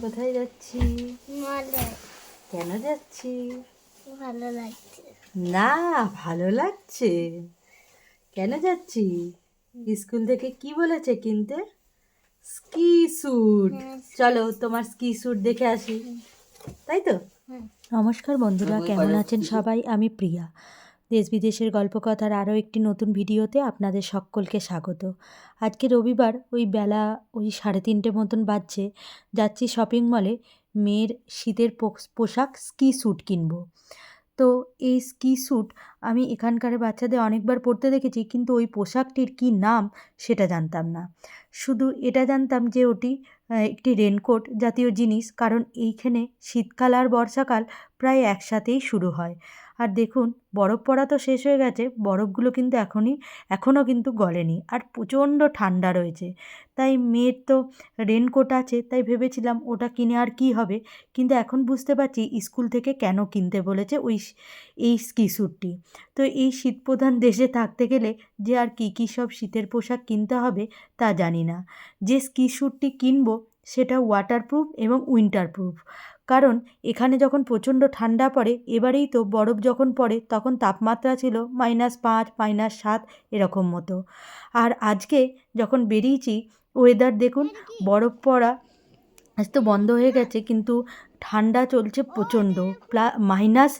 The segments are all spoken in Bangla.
কোথায় যাচ্ছি? ভালো কেন যাচ্ছি? ভালো লাগছে। না ভালো লাগছে। কেন যাচ্ছি? স্কুল থেকে কি বলেছে কিনতে? Ski suit. চলো তোমার স্কি স্যুট দেখে আসি। তাই তো? নমস্কার বন্ধুরা কেমন আছেন সবাই? আমি প্রিয়া। দেশ বিদেশের গল্পকথার আরও একটি নতুন ভিডিওতে আপনাদের সকলকে স্বাগত। আজকে রবিবার ওই বেলা ওই সাড়ে তিনটে মতন বাজছে, যাচ্ছি শপিং মলে মেয়ের শীতের পোশাক স্কি স্যুট কিনবো। তো এই স্কি স্যুট আমি এখানকার বাচ্চাদের অনেকবার পরতে দেখেছি, কিন্তু ওই পোশাকটির কি নাম সেটা জানতাম না। শুধু এটা জানতাম যে ওটি একটি রেনকোট জাতীয় জিনিস, কারণ এইখানে শীতকাল আর বর্ষাকাল প্রায় একসাথেই শুরু হয়। আর দেখুন, বরফ পড়া তো শেষ হয়ে গেছে, বরফগুলো কিন্তু এখনই, এখনও কিন্তু গলেনি আর প্রচণ্ড ঠান্ডা রয়েছে। তাই মেয়ের তো রেনকোট আছে, তাই ভেবেছিলাম ওটা কিনে আর কি হবে? কিন্তু এখন বুঝতে পারছি স্কুল থেকে কেন কিনতে বলেছে ওই এই স্কি স্যুটটি তো এই শীতপ্রধান দেশে থাকতে গেলে যে আর কী কী সব শীতের পোশাক কিনতে হবে তা জানি না। যে স্কি স্যুটটি কিনবো সেটা ওয়াটারপ্রুফ এবং উইন্টারপ্রুফ কারণ এখানে যখন প্রচণ্ড ঠান্ডা পড়ে এবারেই তো বরফ যখন পড়ে তখন তাপমাত্রা ছিল মাইনাস পাঁচ মাইনাস সাত এরকম মতো। আর আজকে যখন বেরিয়েছি ওয়েদার দেখুন বরফ পড়া আজ তো বন্ধ হয়ে গেছে কিন্তু ঠান্ডা চলছে প্রচণ্ড। প্লা মাইনাস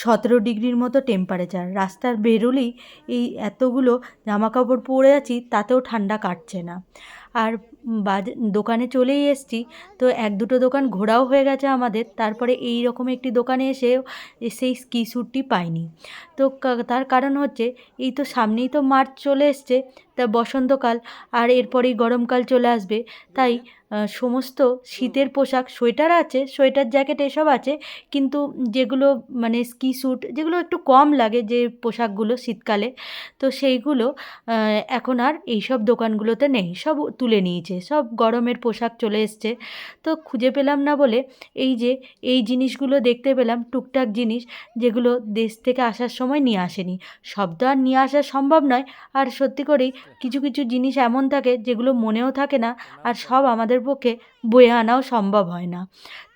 সতেরো ডিগ্রির মতো টেম্পারেচার রাস্তার বেরোলেই এই এতগুলো জামা কাপড় পরে আছি তাতেও ঠান্ডা কাটছে না। আর দোকানে চলেই এসছি। তো এক দুটো দোকান ঘোরাও হয়ে গেছে আমাদের। তারপরে এই রকম একটি দোকানে এসে সেই স্কি স্যুটটি পাইনি। তো তার কারণ হচ্ছে, এই তো সামনেই তো মার্চ চলে এসছে, তা বসন্তকাল, আর এরপরেই গরমকাল চলে আসবে। তাই সমস্ত শীতের পোশাক, সোয়েটার আছে, সোয়েটার, জ্যাকেট এসব আছে, কিন্তু যেগুলো মানে স্কি স্যুট, যেগুলো একটু কম লাগে যে পোশাকগুলো শীতকালে, তো সেইগুলো এখন আর এইসব দোকানগুলোতে নেই, সব তুলে নিয়েছে সব গরমের পোশাক চলে এসছে। তো খুঁজে পেলাম না বলে এই যে, এই জিনিসগুলো দেখতে পেলাম, টুকটাক জিনিস যেগুলো দেশ থেকে আসার সময় নিয়ে আসেনি। সব তো আর নিয়ে আসা সম্ভব নয়। আর সত্যি করেই কিছু কিছু জিনিস এমন থাকে যেগুলো মনেও থাকে না আর সব আমাদের পক্ষে বয়ে আনাও সম্ভব হয় না।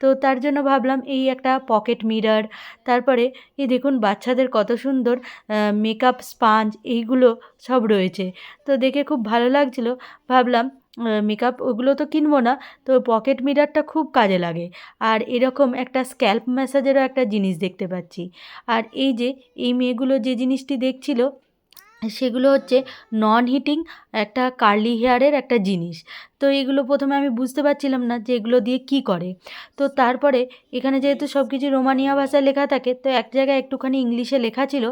তো তার জন্য ভাবলাম এই একটা পকেট মিরর, তারপরে এই দেখুন বাচ্চাদের কত সুন্দর মেকআপ স্পাঞ্জ এইগুলো সব রয়েছে। তো দেখে খুব ভালো লাগছিল। ভাবলাম মেকআপ ওগুলো তো কিনবো না, তো পকেট মিররটা খুব কাজে লাগে। আর এরকম একটা স্ক্যাল্প ম্যাসাজেরও একটা জিনিস দেখতে পাচ্ছি। আর এই যে, এই মেয়েগুলো যে জিনিসটি দেখছিল, সেগুলো হচ্ছে নন হিটিং একটা কার্লি হেয়ারের একটা জিনিস। তো এগুলো প্রথমে আমি বুঝতে পারছিলাম না যে এগুলো দিয়ে কি করে। তো তারপরে এখানে যেহেতু সব কিছু রোমানিয়া ভাষায় লেখা থাকে, তো এক জায়গায় একটুখানি ইংলিশে লেখা ছিল,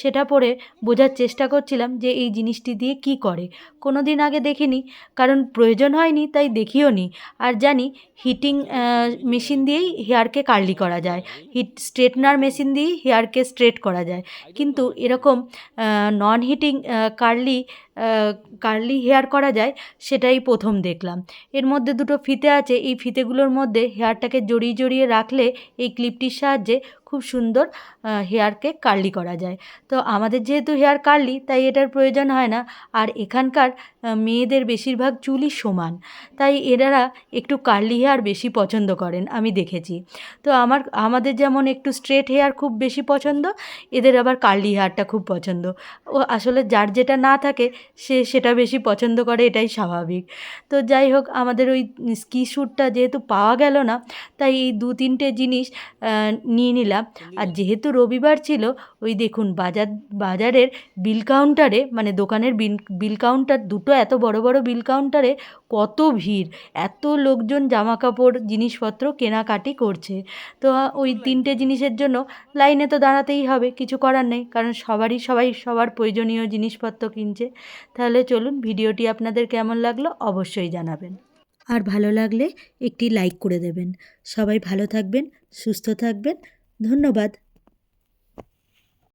সেটা পড়ে বোঝার চেষ্টা করছিলাম যে এই জিনিসটি দিয়ে কি করে। কোনো দিন আগে দেখিনি, কারণ প্রয়োজন হয়নি, তাই দেখিও নি। আর জানি হিটিং মেশিন দিয়েই হেয়ারকে কার্লি করা যায়। হিট স্ট্রেটনার মেশিন দিয়েই হেয়ারকে স্ট্রেট করা যায়। কিন্তু এরকম non heating curly curly hair করা যায়, সেটাই প্রথম দেখলাম। এর মধ্যে দুটো ফিতে আছে, এই ফিতেগুলোর মধ্যে হেয়ারটাকে জড়িয়ে জড়িয়ে রাখলে এই ক্লিপটির সাহায্যে খুব সুন্দর হেয়ারকে কার্লি করা যায়। তো আমাদের যেহেতু হেয়ার কার্লি, তাই এটার প্রয়োজন হয় না। আর এখানকার মেয়েদের বেশিরভাগ চুলই সমান। তাই এনারা একটু কার্লি হেয়ার বেশি পছন্দ করেন, আমি দেখেছি। তো আমার, আমাদের যেমন একটু স্ট্রেট হেয়ার খুব বেশি পছন্দ, এদের আবার কার্লি হেয়ারটা খুব পছন্দ। ও আসলে যার যেটা না থাকে, সে সেটা বেশি পছন্দ করে, এটাই স্বাভাবিক। তো যাই হোক, আমাদের ওই স্কি শ্যুটটা যেহেতু পাওয়া গেল না, তাই এই দু তিনটে জিনিস নিয়ে নিলাম। আর যেহেতু রবিবার ছিল ওই দেখুন বাজার বাজারের বিল কাউন্টারে মানে দোকানের বিল বিল কাউন্টার দুটো এত বড় বড় বিল কাউন্টারে কত ভিড়। এত লোকজন জামা কাপড় জিনিসপত্র কেনাকাটি করছে। তো ওই তিনটে জিনিসের জন্য লাইনে তো দাঁড়াতেই হবে কিছু করার নেই কারণ সবারই সবাই সবার প্রয়োজনীয় জিনিসপত্র কিনছে। তাহলে চলুন ভিডিওটি আপনাদের কেমন লাগল অবশ্যই জানাবেন। আর ভালো লাগলে একটি লাইক করে দেবেন। সবাই ভালো থাকবেন সুস্থ থাকবেন। ধন্যবাদ।